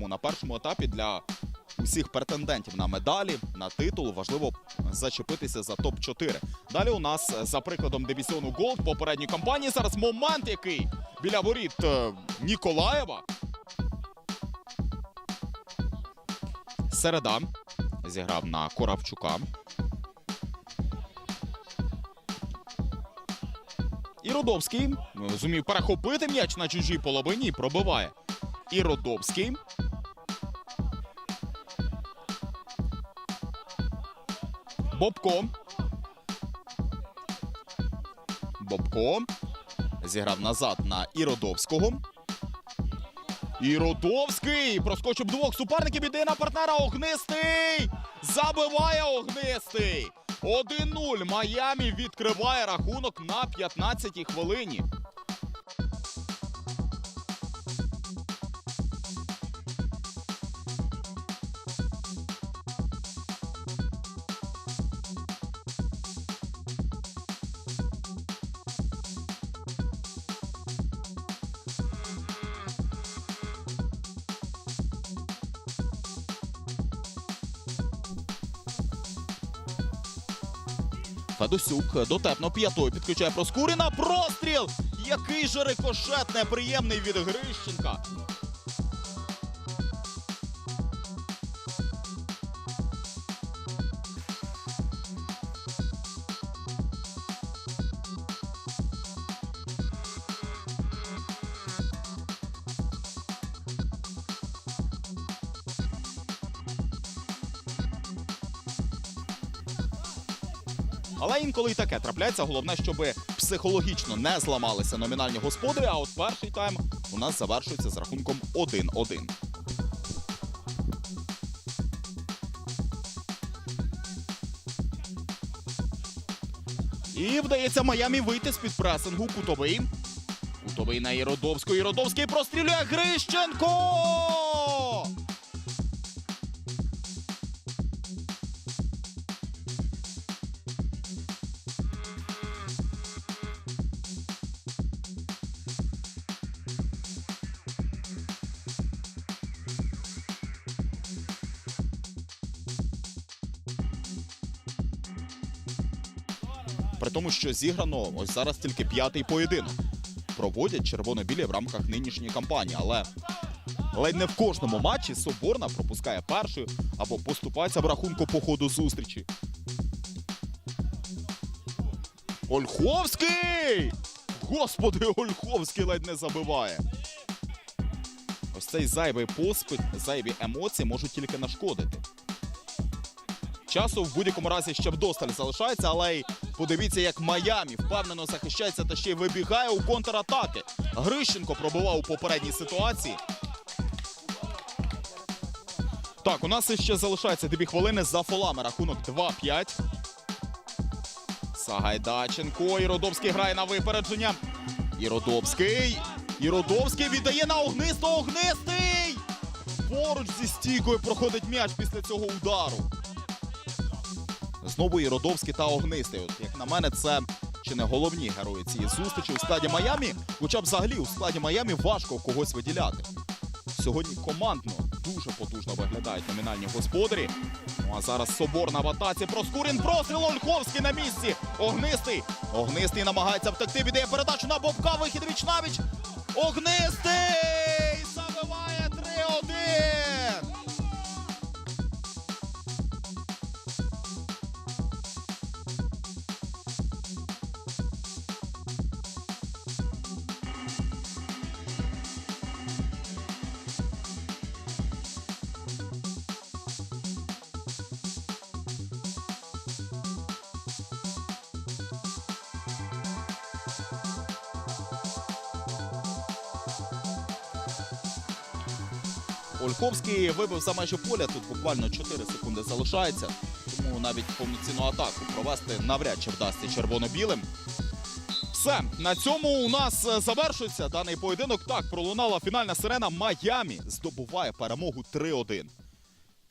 Тому на першому етапі для усіх претендентів на медалі, на титул важливо зачепитися за топ-4. Далі у нас е, за прикладом дивізіону Голд попередньої кампанії зараз момент, який біля воріт е, Ніколаєва. Середа зіграв на Коравчука. І Родовський е, зумів перехопити м'яч на чужій половині і пробиває. І Родовський. Бобко. Бобко. Зіграв назад на Іродовського. Іродовський проскочив двох суперників. Іде на партнера Огнистий. Забиває Огнистий. 1-0. Майамі відкриває рахунок на 15-й хвилині. Федосюк дотепно п'ятою підключає Проскуріна. Простріл! Який же рикошет неприємний від Грищенка. Але інколи і таке трапляється. Головне, щоб психологічно не зламалися номінальні господарі. А от перший тайм у нас завершується з рахунком 1-1. І вдається Майамі вийти з-під пресингу. Кутовий. Кутовий на Єродовську. Єродовський прострілює Грищенко! При тому, що зіграно ось зараз тільки п'ятий поєдинок. Проводять червоно-білі в рамках нинішньої кампанії, але ледь не в кожному матчі Соборна пропускає першою або поступається в рахунку по ходу зустрічі. Ольховський! Господи, Ольховський ледь не забиває. Ось цей зайвий поспит, зайві емоції можуть тільки нашкодити. Часу в будь-якому разі ще вдосталь залишається, але й подивіться, як Майамі впевнено захищається та ще й вибігає у контратаки. Грищенко пробував у попередній ситуації. Так, у нас ще залишається дві хвилини за фолами. Рахунок 2-5. Сагайдаченко. Іродовський грає на випередження. Іродовський. Іродовський віддає на огнисто. Огнистий! Поруч зі стійкою проходить м'яч після цього удару. Знову і Родовський та Огнистий. От, як на мене, це чи не головні герої цієї зустрічі у складі Майамі. Хоча б взагалі у складі Майамі важко когось виділяти. Сьогодні командно дуже потужно виглядають номінальні господарі. Ну а зараз Соборна в атаці. Проскурін простріл Ольховський на місці. Огнистий. Огнистий намагається втекти. Віддає передачу на Бобка. Вихід віч навіч. Огнистий! Ольховський вибив за межі поля. Тут буквально 4 секунди залишається. Тому навіть повноцінну атаку провести навряд чи вдасться червоно-білим. Все на цьому у нас е, завершується даний поєдинок. Так пролунала фінальна сирена. Майамі здобуває перемогу 3-1.